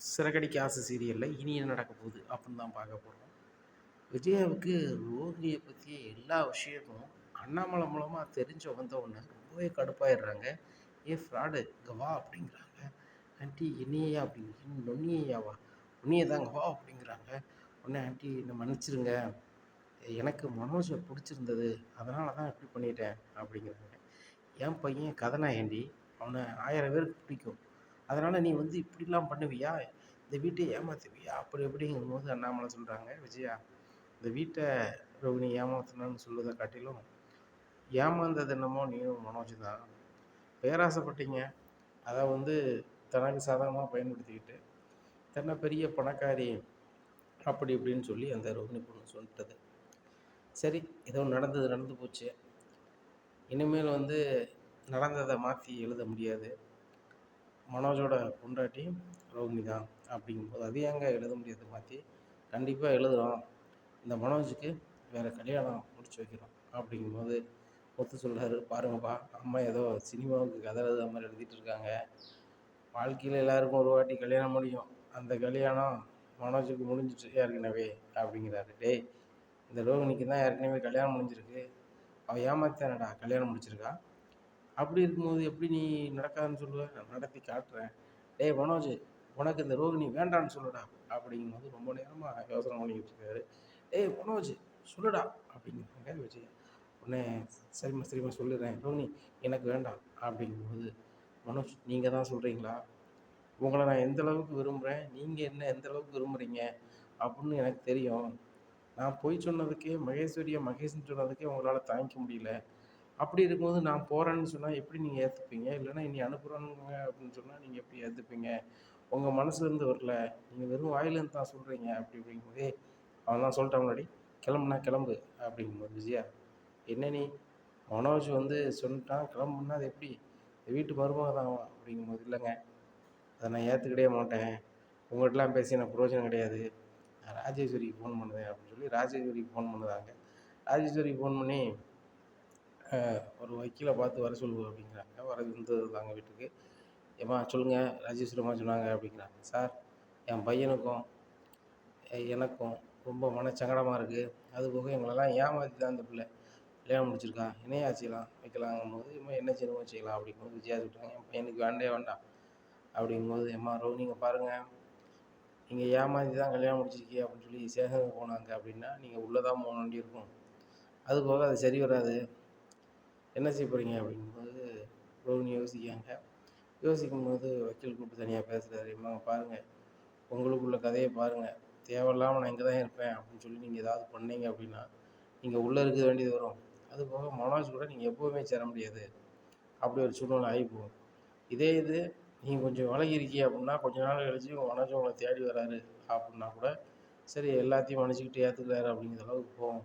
சிறகடிக்க ஆசை சீரியலில் இனி என்ன நடக்க போகுது அப்படின்னு தான் பார்க்க போகிறோம் விஜயாவுக்கு ரோகிணியை பற்றிய எல்லா விஷயமும் அண்ணாமலை மூலமாக தெரிஞ்ச வந்தவுடனே ரொம்பவே கடுப்பாயிடுறாங்க. ஏ ஃப்ராடு இங்கே வா அப்படிங்கிறாங்க. ஆண்டி என்னையா அப்படிங்க நொன்னியாவா உன்னியை தாங்க வா அப்படிங்கிறாங்க. உடனே ஆண்டி என்னை மன்னிச்சிருங்க. எனக்கு மனோஜை பிடிச்சிருந்தது. அதனால தான் இப்படி பண்ணிட்டேன் அப்படிங்கிறாங்க என் பையன் கதநாயண்டி அவனை ஆயிரம் பேருக்கு பிடிக்கும். அதனால் நீ வந்து இப்படிலாம் பண்ணுவியா? இந்த வீட்டை ஏமாத்துவியா? அப்படி எப்படிங்கும் போது அண்ணாமலை சொல்கிறாங்க விஜயா இந்த வீட்டை ரோகிணி ஏமாத்தினான்னு சொல்லுவதை காட்டிலும் ஏமாந்தது என்னமோ நீயும் மனோஜ் தான் பேராசைப்பட்டீங்க. அதை வந்து தனக்கு சாதகமாக பயன்படுத்திக்கிட்டு தன்னை பெரிய பணக்காரி அப்படி இப்படின்னு சொல்லி அந்த ரோகிணி பொண்ணு சொல்லிட்டது. சரி ஏதோ நடந்தது நடந்து போச்சு. இனிமேல் வந்து நடந்ததை மாற்றி எழுத முடியாது. மனோஜோட பொண்டாட்டி ரோகிணி தான் அப்படிங்கும்போது அது ஏங்க எழுத முடியாது மாற்றி கண்டிப்பாக எழுதுகிறோம் இந்த மனோஜுக்கு வேறு கல்யாணம் முடிச்சு வைக்கிறோம் அப்படிங்கும்போது ஒத்து சொல்கிறாரு பாருங்கப்பா அம்மா ஏதோ சினிமாவுக்கு கதை எழுத மாதிரி எழுதிட்டு இருக்காங்க. வாழ்க்கையில் எல்லாருக்கும் ஒரு வாட்டி கல்யாணம் முடியும். அந்த கல்யாணம் மனோஜுக்கு முடிஞ்சிட்டு ஏற்கனவே அப்படிங்கிறாரு. டேய் இந்த ரோகிணிக்கு தான் ஏற்கனவே கல்யாணம் முடிஞ்சிருக்கு. அவள் ஏமாத்தானடா கல்யாணம் முடிச்சிருக்கா? அப்படி இருக்கும்போது எப்படி நீ நடக்காதுன்னு சொல்லுவ? நான் நடத்தி காட்டுறேன். டேய் மனோஜ் உனக்கு இந்த ரோகிணி வேண்டான்னு சொல்லுடா அப்படிங்கும்போது ரொம்ப நேரமாக யோசனை பண்ணிக்கிட்டு இருக்காரு. டேய் மனோஜ் சொல்லுடா அப்படிங்கிறாங்க விஜய் உடனே சரிம்மா சரிம்மா சொல்லிடுறேன். ரோகிணி எனக்கு வேண்டாம் அப்படிங்கும்போது மனோஜ் நீங்கள் தான் சொல்கிறீங்களா உங்களை நான் எந்த அளவுக்கு விரும்புகிறேன் நீங்கள் என்ன எந்த அளவுக்கு விரும்புகிறீங்க அப்படின்னு எனக்கு தெரியும். நான் பொய் சொன்னதுக்கே மகேஸ்வரியை மகேஷ்னு சொன்னதுக்கே உங்களால் தாங்கிக்க முடியல. அப்படி இருக்கும்போது நான் போகிறேன்னு சொன்னால் எப்படி நீங்கள் ஏற்றுப்பீங்க இல்லைன்னா இனி அனுப்புகிறோங்க அப்படின்னு சொன்னால் நீங்கள் எப்படி ஏற்றுப்பீங்க உங்கள் மனசுலேருந்து வரல. நீங்கள் வெறும் வாயிலேருந்து தான் சொல்கிறீங்க அப்படி அப்படிங்கும்போதே அவன் தான் சொல்லிட்டான் முன்னாடி கிளம்புனா கிளம்பு அப்படிங்கும்போது விஜயா என்ன நீ? மனோஜ் வந்து சொல்லிட்டான் கிளம்புனா அது எப்படி? வீட்டு மருமக தான் அப்படிங்கும்போது இல்லைங்க அதை நான் ஏற்றுக்கிட்டே மாட்டேன். உங்கள்கிட்டலாம் பேசி எனக்கு பிரயோஜனம் கிடையாது. நான் ராஜேஸ்வரிக்கு ஃபோன் பண்ணுவேன் அப்படின்னு சொல்லி ராஜேஸ்வரிக்கு ஃபோன் பண்ணுதாங்க. ராஜேஸ்வரிக்கு ஃபோன் பண்ணி ஒரு வக்கீலை பார்த்து வர சொல்லுவோம் அப்படிங்கிறாங்க. வர வந்துருந்தாங்க வீட்டுக்கு. ஏம்மா சொல்லுங்கள் ராஜேஸ்வரம்மா சொன்னாங்க அப்படிங்கிறாங்க. சார் என் பையனுக்கும் எனக்கும் ரொம்ப மனச்சங்கடமாக இருக்குது அது போக எங்களெல்லாம் ஏமாற்றி தான் அந்த பிள்ளை. கல்யாணம் முடிச்சிருக்கா. என்னையா செய்யலாம்? வைக்கலாங்கும் போது இம்மா என்ன செய்யணுமோ செய்யலாம் அப்படிங்கும்போது விஜயா சொல்லிட்டாங்க என் பையனுக்கு வேண்டே வேண்டாம் அப்படிங்கும்போது எம்மா ரோ நீங்கள் பாருங்கள் நீங்கள் ஏமாற்றி தான் கல்யாணம் முடிச்சிருக்கீங்க அப்படின்னு சொல்லி சேகங்க போனாங்க அப்படின்னா நீங்கள் உள்ளே தான் போக வேண்டியிருக்கும். அது போக அது சரி வராது. என்ன செய்ய போகிறீங்க அப்படிங்கும்போது ரோஹினி யோசிக்காங்க. யோசிக்கும் போது வக்கீல் கூப்பிட்டு தனியாக பேசுகிறாரு இம்மா பாருங்கள் உங்களுக்குள்ள கதையை பாருங்கள் தேவையில்லாமல் நான் இங்கே தான் இருப்பேன். அப்படின்னு சொல்லி நீங்கள் ஏதாவது பண்ணீங்க அப்படின்னா நீங்கள் உள்ளே இருக்க வேண்டியது வரும். அது போக மனோஜ் கூட நீங்கள் எப்போவுமே சேர முடியாது. அப்படி ஒரு சூழ்நிலை ஆகி போகும். இதே இது நீங்கள் கொஞ்சம் விலகி இருக்கீங்க அப்படின்னா கொஞ்ச நாள் கழிச்சு உங்கள் மனோஜ் உங்களை தேடி வராரு அப்படின்னா கூட சரி எல்லாத்தையும் மன்னிச்சிக்கிட்டு ஏற்றுக்கிறாரு அப்படிங்கிற அளவுக்கு போகும்.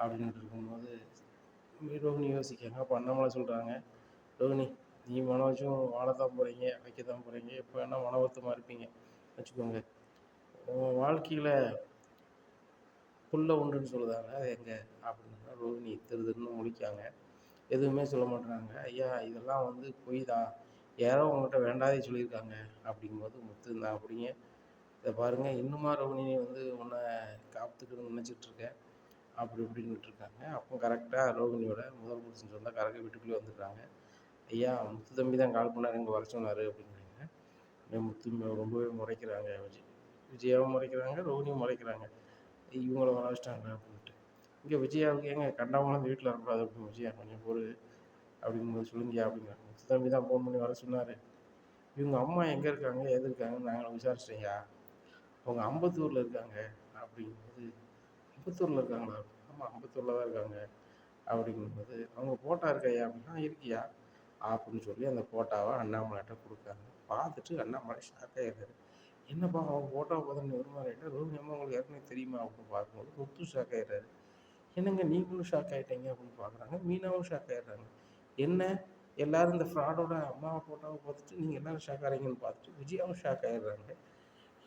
அப்படின்ட்டு இருக்கும்போது ரோஹினி யோசிக்காங்க அப்போ அண்ணாமலை சொல்கிறாங்க ரோஹினி நீ மனோஜும் தான் போகிறீங்க வைக்க தான் போகிறீங்க எப்போ வேணால் மன வருத்தமாக இருப்பீங்க. வச்சுக்கோங்க. உங்கள் வாழ்க்கையில் புல்ல உண்டுன்னு சொல்லுதாங்க அது எங்கே அப்படின்னா ரோஹினி திருதுன்னு முடிக்காங்க எதுவுமே சொல்ல மாட்டுறாங்க. ஐயா இதெல்லாம் வந்து பொய் தான் யாரோ உங்கள்கிட்ட வேண்டாதே சொல்லியிருக்காங்க. அப்படிங்கும்போது முத்து இருந்தாங்க அப்படிங்க. இதை பாருங்கள் இன்னுமா ரோஹினி வந்து உன்னை காத்துக்கணும்னு நினச்சிட்ருக்கேன் அப்படி இப்படின்னு இருக்காங்க அப்போ கரெக்டாக ரோகிணியோட முதல் புருஷன் சொந்தம் கரெக்டாக வீட்டுக்குள்ளே வந்துடுறாங்க. ஐயா முத்து தம்பி தான் கால் பண்ணார் இங்கே வர சொன்னார் அப்படிங்கிறாங்க. முத்து ரொம்பவே முறைக்கிறாங்க. விஜய் விஜயாவும் முறைக்கிறாங்க ரோகிணியும் முறைக்கிறாங்க. இவங்கள வர வச்சிட்டாங்க அப்படின்ட்டு. இங்கே விஜயாவுக்கு ஏங்க கண்டாமலாம் இந்த வீட்டில் இருக்கக்கூடாது அப்படின்னு விஜயா கொஞ்சம் பொறு அப்படிங்கும்போது சொல்லுங்கயா அப்படிங்கிறாங்க. முத்து தம்பி தான் ஃபோன் பண்ணி வர சொன்னார். இவங்க அம்மா எங்கே இருக்காங்க? எது இருக்காங்கன்னு நாங்கள் விசாரிச்சிட்டேயா அவங்க அம்பத்தூரில் இருக்காங்க. அப்படிங்கும்போது அம்பத்தூரில் இருக்காங்களா? ஆமாம் அம்பத்தூரில் தான் இருக்காங்க. அப்படிங்கும்போது அவங்க ஃபோட்டோ இருக்கையா? அப்படின்னா இருக்கியா? அப்படின்னு சொல்லி அந்த ஃபோட்டோவை அண்ணாமலைகிட்ட கொடுக்காங்க பார்த்துட்டு அண்ணாமலை ஷாக்காக இருக்காரு என்னப்பா அவங்க ஃபோட்டோவை பார்த்து வருமாறிட்டா ரூம் அம்மா உங்களுக்கு ஏற்கனவே தெரியுமா? அப்படின்னு பார்க்கும்போது முத்து ஷாக் ஆகிடுறாரு என்னங்க நீங்களும் ஷாக் ஆகிட்டீங்க அப்படின்னு பார்க்குறாங்க. மீனாவும் ஷாக் ஆகிடுறாங்க என்ன? எல்லாரும் இந்த ஃப்ராடோட அம்மாவை ஃபோட்டோவை பார்த்துட்டு நீங்கள் எல்லாரும் ஷாக் ஆகிறீங்கன்னு பார்த்துட்டு விஜயாவும் ஷாக் ஆகிடுறாங்க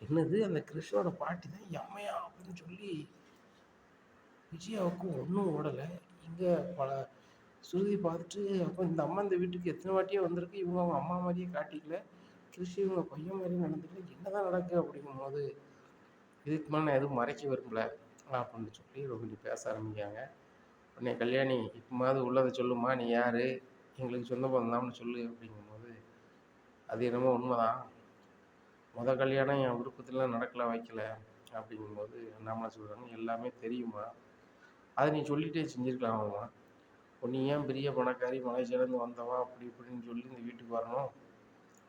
என்னது? அந்த கிருஷ்ணோட பாட்டி தான் எம்மையா? அப்படின்னு சொல்லி விஜயாவுக்கும் ஒன்றும் ஓடலை. இங்கே பல சுருதி பார்த்துட்டு அப்போ இந்த அம்மா இந்த வீட்டுக்கு எத்தனை வாட்டியே வந்திருக்கு. இவங்க அவங்க அம்மா மாதிரியே காட்டிக்கல. கிருஷி இவங்க பையன் மாதிரியே நடந்துக்கிட்டு என்னதான் நடக்கு அப்படிங்கும்போது இதுக்கு மேலே நான் எதுவும் மறைக்க விரும்பல அப்படின்னு சொல்லி ரோஹிணி பேச ஆரம்பிக்காங்க உடனே கல்யாணி இப்போமாவது உள்ளதை சொல்லுமா நீ யார்? எங்களுக்கு சொந்த பந்தம்னு சொல்லு. அப்படிங்கும்போது அது என்னமோ உண்மைதான். முத கல்யாணம் என் விருப்பத்தில் நடக்கல வைக்கல. அப்படிங்கும்போது அண்ணாமலை சொல்கிறாங்க எல்லாமே தெரியுமா அதை நீ சொல்லிட்டே செஞ்சுருக்கலாமாம்மா நீ ஏன் பெரிய பணக்காரி மலேசியாலேருந்து வந்தவா அப்படி இப்படின்னு சொல்லி இந்த வீட்டுக்கு வரணும்.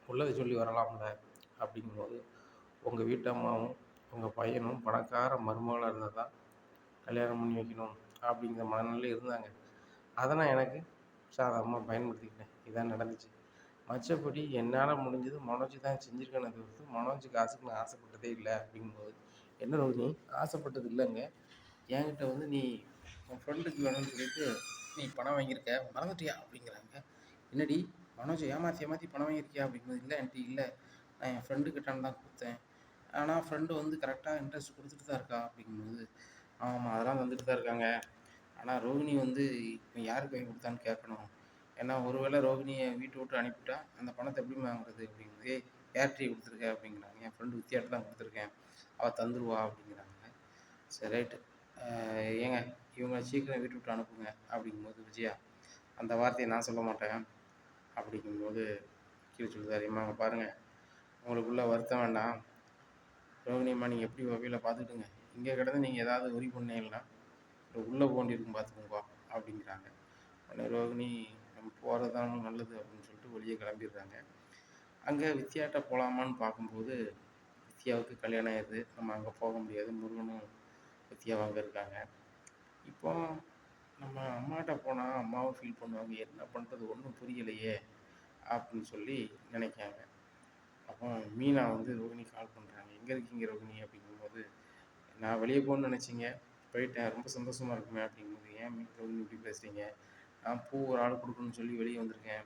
உள்ளதை சொல்லி வரலாம்ல அப்படிங்கும்போது உங்கள் வீட்டு அம்மாவும் உங்கள் பையனும் பணக்கார மருமகளாக இருந்தால் தான் கல்யாணம் பண்ணி வைக்கணும் அப்படிங்கிற மனநிலையில் இருந்தாங்க. அதை நான் எனக்கு சாதாரணமாக பயன்படுத்திக்கிட்டேன். இதான் நடந்துச்சு. மற்றபடி என்னால் முடிஞ்சது மனோஜ் தான் செஞ்சுருக்கேன்னு தவிர்த்து மனோஜ் காசுக்கு நான் ஆசைப்பட்டதே இல்லை அப்படிங்கும்போது என்ன நீ ஆசைப்பட்டது இல்லைங்க. என்கிட்ட வந்து நீ உன் ஃப்ரெண்டுக்கு வேணும்னு சொல்லிட்டு நீ பணம் வாங்கியிருக்க? மறந்துட்டியா? அப்படிங்கிறாங்க. என்னடி மனோஜ் ஏமாற்றி ஏமாற்றி பணம் வாங்கியிருக்கியா? அப்படிங்கும்போது இல்லை என்கிட்ட இல்லை. நான் என் ஃப்ரெண்டுக்கிட்டான் தான் கொடுத்தேன். ஆனால் ஃப்ரெண்டு வந்து கரெக்டாக இன்ட்ரெஸ்ட் கொடுத்துட்டு தான் இருக்கா? அப்படிங்கும்போது ஆமாம் அதெல்லாம் வந்துட்டு தான் இருக்காங்க. ஆனால் ரோகிணி வந்து இப்போ யாருக்கு வாங்கி கொடுத்தான்னு கேட்கணும். ஏன்னா ஒருவேளை ரோகிணியை வீட்டை விட்டு அனுப்பிவிட்டா அந்த பணத்தை எப்படி வாங்குறது? அப்படிங்கிறது ஏர்ட்ரி கொடுத்துருக்கேன் கொடுத்துருக்க அப்படிங்கிறாங்க. என் ஃப்ரெண்டு வித்தியாட்டு தான் கொடுத்துருக்கேன். அவள் தந்துருவா அப்படிங்கிறாங்க. சரி ரைட்டு. ஏங்க இவங்களை சீக்கிரம் வீட்டு விட்டு அனுப்புங்க அப்படிங்கும்போது விஜயா அந்த வார்த்தையை நான் சொல்ல மாட்டேன். அப்படிங்கும்போது கீழே சொல்லுதார் அம்மா அங்கே பாருங்கள் உங்களுக்குள்ளே வருத்தம் வேண்டாம். ரோகிணியம்மா நீங்கள் எப்படி வகையில் பார்த்துக்கிட்டுங்க? இங்கே கிடந்து நீங்கள் ஏதாவது உரி பண்ணீங்கன்னா உள்ளே போண்டிருக்கும் பார்த்துக்கோங்க அப்படிங்கிறாங்க. உடனே ரோகிணி நம்ம போகிறது தான் நல்லது அப்படின்னு சொல்லிட்டு வெளியே கிளம்பிடுறாங்க. அங்கே வித்யாட்ட போகலாமான்னு பார்க்கும்போது வித்யாவுக்கு கல்யாணம் ஆயிடுது. நம்ம அங்கே போக முடியாது. முருகனும் வித்யாவும் இருக்காங்க இப்போ நம்ம அம்மாட்ட போனால் அம்மாவும் ஃபீல் பண்ணுவாங்க என்ன பண்ணுறது ஒன்றும் புரியலையே அப்படின்னு சொல்லி நினைக்காங்க. அப்போ மீனா வந்து ரோகிணி கால் பண்ணுறாங்க எங்கே இருக்கீங்க ரோகிணி? அப்படிங்கும்போது நான் வெளியே போகணுன்னு நினச்சிங்க. போயிட்டேன். ரொம்ப சந்தோஷமாக இருக்குமே அப்படிங்கும்போது ஏன் ரோகிணி இப்படி பேசுகிறீங்க நான் பூ ஒரு ஆள் கொடுக்கணும்னு சொல்லி வெளியே வந்திருக்கேன்.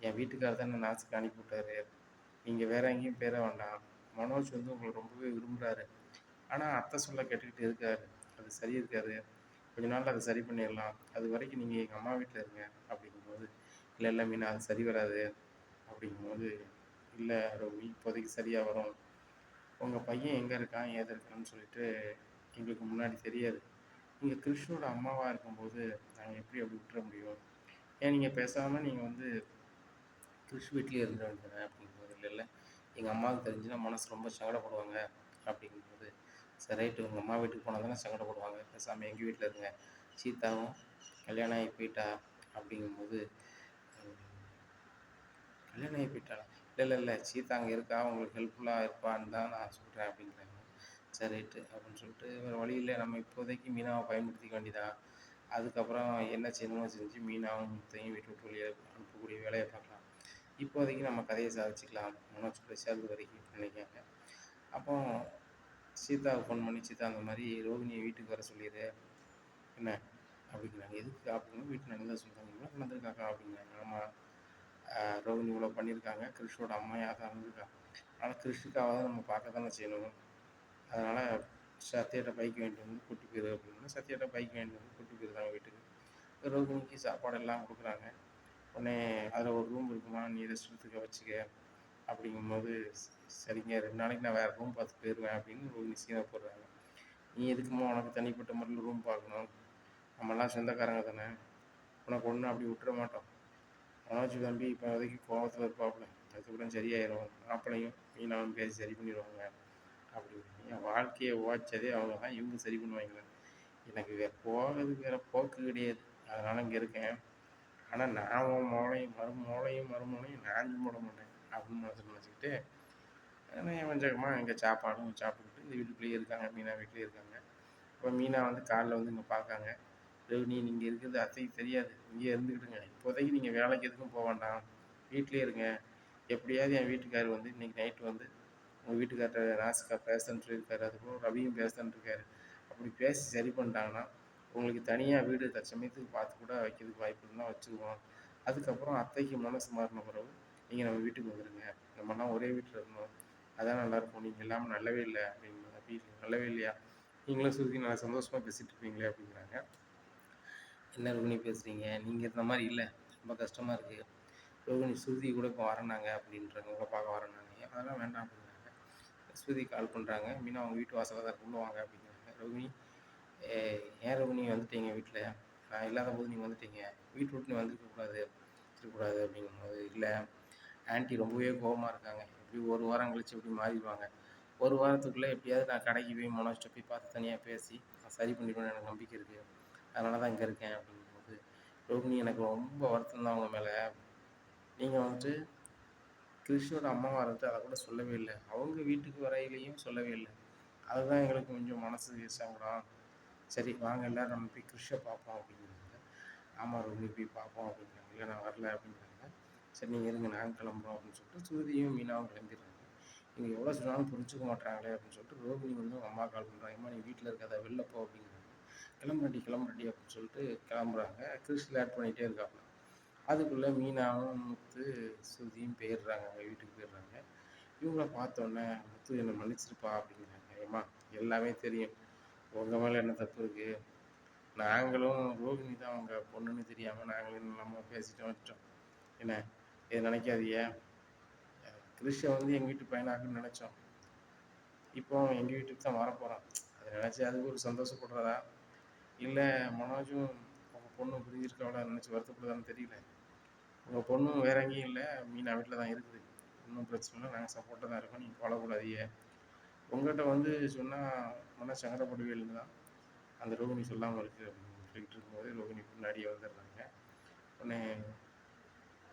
என் வீட்டுக்காரர் தான் நாசுக்கு அனுப்பி விட்டாரு. நீங்கள் வேற எங்கேயும் பேர வேண்டாம். மனோஜ் வந்து உங்களை ரொம்பவே விரும்புகிறாரு ஆனால் அத்தை சொல்ல கேட்டுக்கிட்டு இருக்காரு. அது சரி இருக்காது. கொஞ்ச நாள் அதை சரி பண்ணிடலாம். அது வரைக்கும் நீங்கள் எங்கள் அம்மா வீட்டில் இருங்க அப்படிங்கும்போது இல்லை இல்லை மீனா அது சரி வராது அப்படிங்கும்போது இல்லை ரோமி இப்போதைக்கு சரியாக வரும். உங்கள் பையன் எங்கே இருக்கான்? ஏது இருக்கான்னு சொல்லிட்டு எங்களுக்கு முன்னாடி தெரியாது. நீங்கள் கிருஷ்ணோட அம்மாவாக இருக்கும்போது நாங்கள் எப்படி அப்படி விட்டுற முடியும்? ஏன் நீங்கள் பேசாமல் நீங்கள் வந்து கிருஷ் வீட்லேயே இருந்த வேண்டியதானே அப்படிங்கும்போது இல்லை இல்லை. எங்கள் அம்மாவுக்கு தெரிஞ்சுன்னா மனசு ரொம்ப சங்கடப்படுவாங்க அப்படிங்கும்போது சரி ரைட்டு உங்கள் அம்மா வீட்டுக்கு போனால் தானே சங்கடப்படுவாங்க. பேசாமல் எங்கள் வீட்டில் இருங்க. சீதாவும் கல்யாணம் ஆகி போயிட்டா அப்படிங்கும்போது கல்யாணம் ஆகி போயிட்டாளா இல்லை இல்லை இல்லை. சீதா அங்கே இருக்கா? உங்களுக்கு ஹெல்ப்ஃபுல்லாக இருப்பான்னு தான் நான் சொல்கிறேன் அப்படிங்கிறாங்க சரி ரைட்டு அப்படின்னு சொல்லிட்டு வேறு வழி இல்லை. நம்ம இப்போதைக்கு மீனாவை பயன்படுத்திக்க வேண்டியதான் அதுக்கப்புறம் என்ன செய்யணுமோ செஞ்சு மீனாவும் முத்தையும் வீட்டு விட்டு வெளியே அனுப்பக்கூடிய வேலையை பார்க்கலாம். இப்போதைக்கு நம்ம கதையை சாதிச்சுக்கலாம். மனோஜ் பிரசாத் வரைக்கும் நினைக்காங்க அப்போ சீதாவுக்கு ஃபோன் பண்ணி சீதா அந்த மாதிரி ரோகிணியை வீட்டுக்கு வர சொல்லிடு என்ன? அப்படிங்கிறாங்க. எதுக்கு அப்படிங்க வீட்டில் நடந்தது சொல்கிறாங்க இவ்வளோ நடந்திருக்காக்கா? அப்படிங்கிறாங்க. ஆமாம் ரோகிணி இவ்வளோ பண்ணியிருக்காங்க. கிறிஷோட அம்மையாக தான் இருந்திருக்கா. அதனால் கிறிஷுக்காக நம்ம பார்க்க தானே செய்யணும். அதனால் சத்யாட்ட பைக் வாங்கிட்டு வந்து கூட்டி போயிரு அப்படின்னா சத்யாட்ட பைக் வாங்கிட்டு வந்து கூட்டி போயிருந்தாங்க வீட்டுக்கு. ரோகிணிக்கு சாப்பாடு எல்லாம் கொடுக்குறாங்க. உடனே அதில் ஒரு ரூம் இருக்குமா? நீ ரெஸ்ட் எடுத்துக்க வச்சுக்க. அப்படிங்கும்போது சரிங்க ரெண்டு நாளைக்கு நான் வேறு ரூம் பார்த்து போயிடுவேன் அப்படின்னு ரோஹிணி சீனை போடுறாங்க. நீ எதுக்குமா உனக்கு தனிப்பட்ட முறையில் ரூம் பார்க்கணும்? நம்மலாம் சொந்தக்காரங்க தானே. உனக்கு ஒன்றும் அப்படி விட்டுற மாட்டோம். மனோஜ் தம்பி இப்போ வரைக்கும் கோபத்தில் இருப்பாப்புல. அதுக்கப்புறம் சரியாயிரும். மாப்பிளையும் மீனாவும் பேசி சரி பண்ணிடுவாங்க. அப்படி என் வாழ்க்கையை ஓச்சதே அவங்க தான். இவங்க சரி பண்ணுவாங்க எனக்கு வேறு போகிறதுக்கு வேறு போக்கு கிடையாது. அதனால் இங்கே இருக்கேன். ஆனால் நான் உன் மோளையும் மறு மோளையும் மறுமோளையும் நான் போட மாட்டேன். அப்படின்னு மனசில் நினச்சிக்கிட்டு வஞ்சகமாக இங்கே சாப்பாடும் சாப்பிட்டுக்கிட்டு இந்த வீட்டுக்குள்ளேயே இருக்காங்க மீனா வீட்டிலேயே இருக்காங்க. இப்போ மீனா வந்து காலைல வந்து இங்கே பார்க்காங்க. ரோஹினி நீங்கள் இருக்கிறது அத்தைக்கு தெரியாது. இங்கே இருந்துக்கிட்டுங்க இப்போதைக்கு நீங்கள் வேலைக்கு எதுக்கும் போக வேண்டாம். வீட்டிலே இருங்க. எப்படியாவது என் வீட்டுக்காரர் வந்து இன்றைக்கி நைட்டு வந்து உங்கள் வீட்டுக்கார்ட்ட ராசிக்கா பேசுன்னு சொல்லியிருக்காரு. அதுக்கப்புறம் ரவியும் பேசுன்னு இருக்காரு. அப்படி பேசி சரி பண்ணிட்டாங்கன்னா உங்களுக்கு தனியாக வீடு தற்சமயத்துக்கு பார்த்து கூட வைக்கிறதுக்கு வாய்ப்பு இருந்தால் வச்சுக்குவோம். அதுக்கப்புறம் அத்தைக்கு மனசு மாறின பிறகு நீங்கள் நம்ம வீட்டுக்கு வந்துடுங்க நம்மலாம் ஒரே வீட்டில் இருந்தோம். அதான் நல்லாயிருக்கும் நீங்கள் இல்லாமல் நல்லவே இல்லை அப்படிங்கிறாங்க வீட்டில் நல்லவே இல்லையா? நீங்களும் சுற்றி நல்லா சந்தோஷமாக பேசிகிட்டு இருப்பீங்களே அப்படிங்கிறாங்க. என்ன ரோகிணி பேசுகிறீங்க நீங்கள் இருந்த மாதிரி இல்லை. ரொம்ப கஷ்டமாக இருக்குது ரோகிணி ஸ்ருதி கூட இப்போ வரேனாங்க அப்படின்றாங்க. உங்களை பார்க்க வரேனாங்க அதெல்லாம் வேண்டாம் அப்படிங்கிறாங்க. ஸ்ருதி கால் பண்ணுறாங்க மீனா அவங்க வீட்டு வாசலில் தான் உள்ள வாங்க அப்படிங்கிறாங்க. ரோகிணி ஏன் ரோகிணி வந்துட்டீங்க வீட்டில் நான் இல்லாத போது நீங்கள் வந்துட்டீங்க. வீட்டு விட்டு நீ வந்திருக்கக்கூடாது. இருக்கக்கூடாது அப்படிங்கும்போது இல்லை. ஆன்ட்டி ரொம்பவே கோபமாக இருக்காங்க. எப்படி ஒரு வாரம் கழிச்சு எப்படி மாறிடுவாங்க. ஒரு வாரத்துக்குள்ளே எப்படியாவது நான் கடைக்கு போய் மனோஜ்கிட்ட போய் பார்த்து தனியாக பேசி நான் சரி பண்ணிடுவேன் எனக்கு நம்பிக்கை இருக்குது அதனால தான் இங்கே இருக்கேன் அப்படிங்கும்போது ரோகிணி எனக்கு ரொம்ப வருத்தம் தான் அவங்க மேலே. நீங்கள் வந்துட்டு கிருஷ்ணோட அம்மாவாக இருந்துட்டு அதை கூட சொல்லவே இல்லை. அவங்க வீட்டுக்கு வரையிலையும் சொல்லவே இல்லை. அதுதான் எங்களுக்கு கொஞ்சம் மனசு சங்கடம். சரி வாங்க எல்லோரும் நம்ம போய் கிருஷ்ணை பார்ப்போம் அப்படிங்கிறாங்க. ஆமாம் ரோகிணி போய் பார்ப்போம் அப்படிங்கிறாங்க. இல்லை நான் வரல அப்படிங்கிறாங்க. சரி நீங்கள் இருங்க நாங்கள் கிளம்புறோம் அப்படின்னு சொல்லிட்டு சுருதியும் மீனாவும் கிளம்பிடுறாங்க. நீங்கள் எவ்வளோ சொன்னாலும் புரிஞ்சுக்க மாட்டாங்களே அப்படின்னு சொல்லிட்டு ரோகிணி வந்து அவங்க அம்மா கால் பண்ணுறாங்க அம்மா நீ வீட்டில் இருக்காத வெளில போ அப்படிங்கிறாங்க. கிளம்புறடி கிளம்புறடி அப்படின்னு சொல்லிட்டு கிளம்புறாங்க. கிறிஸ்டில் ஆட் பண்ணிகிட்டே இருக்காங்க அதுக்குள்ளே மீனாவும் முத்து சுருதியும் போயிடுறாங்க. அவங்க வீட்டுக்கு போயிடுறாங்க. இவங்கள பார்த்தோன்னே முத்து என்னை மன்னிச்சிருப்பா அப்படிங்கிறாங்க. ஏம்மா எல்லாமே தெரியும். உங்கள் மேலே என்ன தப்பு இருக்குது நாங்களும் ரோகிணி தான் அவங்க பொண்ணுன்னு தெரியாமல் நாங்களும் நம்ம பேசிட்டோம் வச்சிட்டோம். என்ன? இதை நினைக்காதீங்க? கிருஷ்ண வந்து எங்கள் வீட்டு பையனாக்குன்னு நினச்சோம். இப்போ எங்கள் வீட்டுக்கு தான் வரப்போகிறான் அதை நினச்சி அதுக்கு ஒரு சந்தோஷப்படுறதா? இல்லை மனோஜும் உங்கள் பொண்ணு புரிஞ்சிருக்காவளா நினச்சி வருத்தப்படுதான்னு தெரியல. உங்கள் பொண்ணும் வேற எங்கேயும் இல்லை. மீனா வீட்டில் தான் இருக்குது. ஒன்றும் பிரச்சனை இல்லை. நாங்கள் சப்போர்ட்டாக தான் இருக்கோம். நீங்கள் கவலைப்படாதீங்க உங்கள்கிட்ட வந்து சொன்னால் மன சங்கடப்படுவீல்னு தான் அந்த ரோகிணி சொல்லாமல் இருக்குது அப்படின்னு சொல்லிட்டு இருக்கும்போது ரோகிணி பின்னாடியே வந்துடுறாங்க. உடனே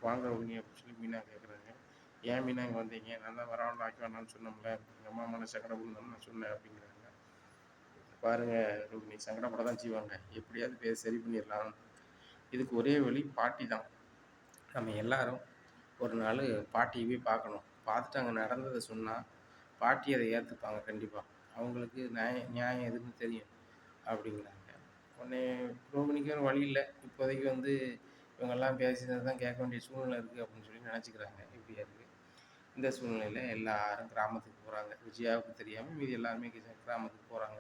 வாங்குறவங்க அப்படின்னு சொல்லி மீனா கேட்குறாங்க ஏன் மீனா இங்கே வந்தீங்க? நான் தான் வரவன் ஆக்கி வேணாம்னு சொன்னோம்ல எங்கள் அம்மா மன சங்கடப்படுன்னு நான் சொன்னேன் அப்படிங்கிறாங்க. பாருங்கள் ரோகிணி சங்கடப்பட தான் செய்வாங்க. எப்படியாவது பேர் சரி பண்ணிடலாம். இதுக்கு ஒரே வழி பாட்டி தான். நம்ம எல்லாரும் ஒரு நாள் பாட்டியை போய் பார்க்கணும். பார்த்துட்டு அங்கே நடந்ததை சொன்னால் பாட்டி அதை ஏற்றுப்பாங்க கண்டிப்பாக அவங்களுக்கு நியாயம் நியாயம் எதுன்னு தெரியும் அப்படிங்கிறாங்க. உடனே ரோகிணிக்கு ஒரு வழி இல்லை. இப்போதைக்கு வந்து இவங்கெல்லாம் பேசினது தான் கேட்க வேண்டிய சூழ்நிலை இருக்குது அப்படின்னு சொல்லி நினச்சிக்கிறாங்க. இப்படியா இருக்குது இந்த சூழ்நிலையில் எல்லாரும் கிராமத்துக்கு போகிறாங்க விஜயாவுக்கு தெரியாமல் மீதி எல்லாருமே கிராமத்துக்கு போகிறாங்க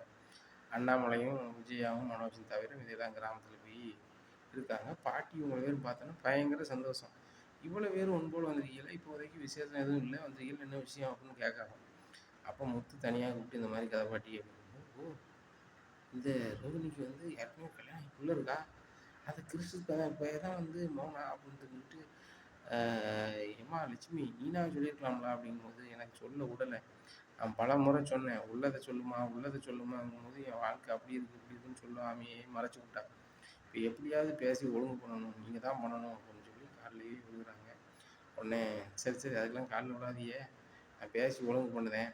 அண்ணாமலையும் விஜயாவும் மனோஜும் தவிர மீதி எல்லாம் கிராமத்தில் போய் இருக்காங்க. பாட்டி இவங்க பேரும் பார்த்தோன்னா பயங்கர சந்தோஷம். இவ்வளோ பேர் ஒன்போல் வந்திருக்கீங்களா? இப்போதைக்கு விசேஷம் எதுவும் இல்லை. வந்திருக்கீங்க என்ன விஷயம் அப்படின்னு கேட்காங்க அப்போ முத்து தனியாக கூப்பிட்டு இந்த மாதிரி கதை பாட்டி அப்படின்னு. ஓ இந்த ரோகிணிக்கு வந்து யாருக்குமே கல்யாணம் பிள்ளை இருக்கா? அது கிறிஸ்து பையன் தான் வந்து மௌனா அப்படின்னு சொல்லிட்டு ஏமா லட்சுமி நீனா சொல்லியிருக்கலாம்ல அப்படிங்கும்போது எனக்கு சொல்ல விடலை நான் பல முறை சொன்னேன் உள்ளதை சொல்லுமா உள்ளதை சொல்லுமாங்கும்போது என் வாழ்க்கை அப்படி இருக்குது இப்படி இருக்குன்னு சொல்லாமையே மறைச்சி விட்டான் இப்போ எப்படியாவது பேசி ஒழுங்கு பண்ணணும் நீங்கள் தான் பண்ணணும் அப்படின்னு சொல்லி காலையிலேயே விழுகிறாங்க உடனே சரி சரி அதுக்கெல்லாம் காலில் விடாதியே நான் பேசி ஒழுங்கு பண்ணுதேன்.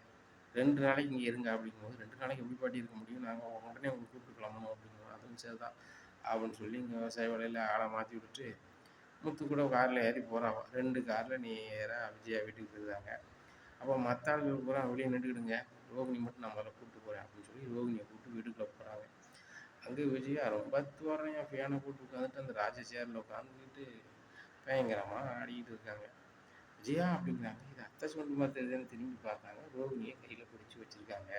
ரெண்டு நாளைக்கு இங்கே இருங்க அப்படிங்கும்போது ரெண்டு நாளைக்கு எப்படி பாட்டி இருக்க முடியும்? நாங்கள் உடனே உங்களுக்கு கூப்பிட்டு கிளம்பணும் அப்படிங்கும்போது அதுவும் சரி தான் அப்படின்னு சொல்லி இங்கே விவசாய வேலையில் ஆளை மாற்றி விட்டுட்டு முத்து கூட காரில் ஏறி போகிறான் ரெண்டு காரில் நேராக விஜயா வீட்டுக்கு போயிருந்தாங்க அப்போ மற்ற ஆளுகள் பூரா வெளியே நின்றுக்கிடுங்க ரோகிணி மட்டும் நான் முதல்ல கூப்பிட்டு போகிறேன் அப்படின்னு சொல்லி ரோகிணியை கூப்பிட்டு வீட்டுக்குள்ளே போகிறாங்க அங்கே விஜயா ரொம்ப தூரம் ஃபேனை போட்டு உட்காந்துட்டு அந்த ராஜ சேரில் உட்காந்துக்கிட்டு பயங்கரமாக ஆடிக்கிட்டு இருக்காங்க. விஜயா அப்படிங்கிறாங்க இது அத்தை சொண்டு மாதிரி தெரியுதுன்னு திரும்பி பார்த்தாங்க. ரோகிணியை கையில் பிடிச்சி வச்சுருக்காங்க.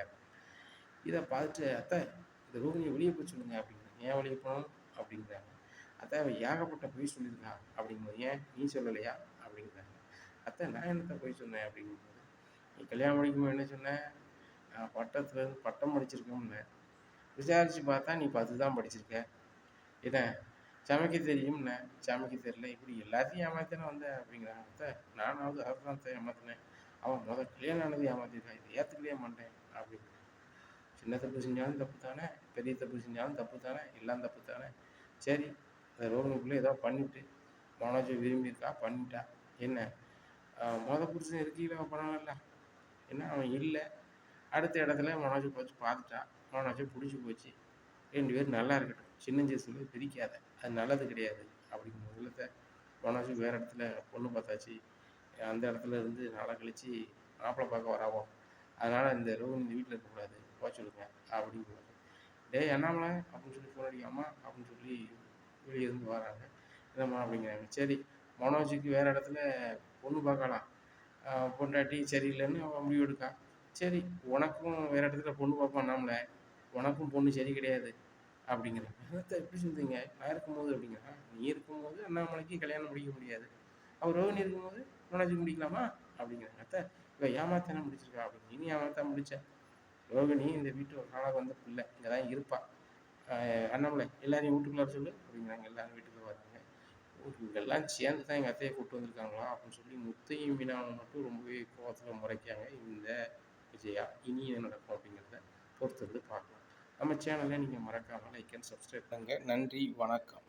இதை பார்த்துட்டு அத்தை இந்த ரோகிணியை வெளியே போய் சொல்லுங்க அப்படிங்கிறாங்க ஏன் வழியை போகணும் அப்படிங்கிறாங்க. அத்தை ஏகப்பட்ட பொய் சொல்லியிருக்கா. அப்படிங்கும்போது ஏன் நீ சொல்லலையா? அப்படிங்கிறாங்க. அத்தை நான் என்னத்தை பொய் சொன்னேன்? அப்படிங்கும்போது நீ கல்யாணம் படிக்கும்போது என்ன சொன்னேன் நான் பட்டத்துலேருந்து பட்டம் படிச்சிருக்கோம்னு. விசாரித்து பார்த்தா நீ பத்து தான் படிச்சிருக்க. இதன் சமைக்க தெரியும்னு. சமைக்க தெரியல. இப்படி எல்லாத்தையும் ஏமாத்தினா வந்தேன் அப்படிங்கிறாங்க. அத்தை நானாவது அதை தான் ஏமாத்தினேன். அவன் முதல் கல்யாணம் ஆனது ஏமாத்திருக்கான் இதை ஏற்றுக்கலையே மாட்டேன். சின்ன தப்பு செஞ்சாலும் தப்பு தானே பெரிய தப்பு செஞ்சாலும் தப்பு தானே எல்லாம் தப்பு தானே. சரி அந்த ரோகனுக்குள்ளே ஏதோ பண்ணிவிட்டு மனோஜை விரும்பியிருக்கா? பண்ணிட்டா. என்ன? மொத புருஷன் இருக்கீங்களா பரவாயில்ல. என்ன? அவன் இல்லை. அடுத்த இடத்துல மனோஜை போச்சு பார்த்துட்டா. மனோஜை பிடிச்சி போச்சு. ரெண்டு பேரும் நல்லா இருக்கட்டும். சின்னஞ்சிறுசுல பிரிக்காத. அது நல்லது கிடையாது. அப்படிங்கும் முதலத்தை மனோஜ் வேறு இடத்துல பொண்ணு பார்த்தாச்சு. அந்த இடத்துல இருந்து நாளை கழித்து மாப்பிள்ளை பார்க்க வராவோம் அதனால் இந்த ரோஹினி இந்த வீட்டில் இருக்கக்கூடாது. போக அப்படின்னு அப்படிங்கிறாங்க டேய் அண்ணாமலை அப்படின்னு சொல்லி ஃபோன் அடிக்காமா அப்படின்னு சொல்லி வெளியே இருந்து வராங்க. என்னம்மா அப்படிங்கிறாங்க. சரி மனோஜுக்கு வேறு இடத்துல பொண்ணு பார்க்கலாம் பொண்டாட்டி சரியில்லைன்னு அவன் முடிவு எடுக்கான் சரி உனக்கும் வேறு இடத்துல பொண்ணு பார்ப்பான் அண்ணாமலை. உனக்கும் பொண்ணு சரி கிடையாது. அப்படிங்கிறாங்க என்னத்தை எப்படி சொல்லுங்க நான் இருக்கும்போது அப்படிங்கிறான்? நீ இருக்கும்போது அண்ணாமலைக்கு கல்யாணம் முடிக்க முடியாது. அவர் ரோகிணி இருக்கும்போது மனோஜுக்கு முடிக்கலாமா? அப்படிங்கிறாங்க அத்தை இவ ஏமாத்தானே முடிச்சிருக்கா? அப்படின்னு. நீ ஏமாத்தான் முடிச்சேன் ரோகிணி இந்த வீட்டு ஒரு நாளாக வந்த பிள்ளை இங்கே தான் இருப்பா அண்ணாமலை எல்லாரையும் வீட்டுக்குள்ளார சொல்லு. அப்படிங்கிறாங்க எல்லாரும் வீட்டுக்கு வராங்க இவங்கெல்லாம் சேர்ந்து தான் எங்கள் அத்தையை கூப்பிட்டு வந்திருக்காங்களா அப்படின்னு சொல்லி முத்தையும் மீனாவும் மட்டும் ரொம்பவே கோவத்தில் முறைக்காங்க இந்த விஜயா இனி என்ன நடக்கும் அப்படிங்கிறத பொறுத்திருந்து பார்க்கலாம். நம்ம சேனலை நீங்கள் மறக்காமல் லைக் அண்ட் சப்ஸ்கிரைப் பண்ணுங்க. நன்றி வணக்கம்.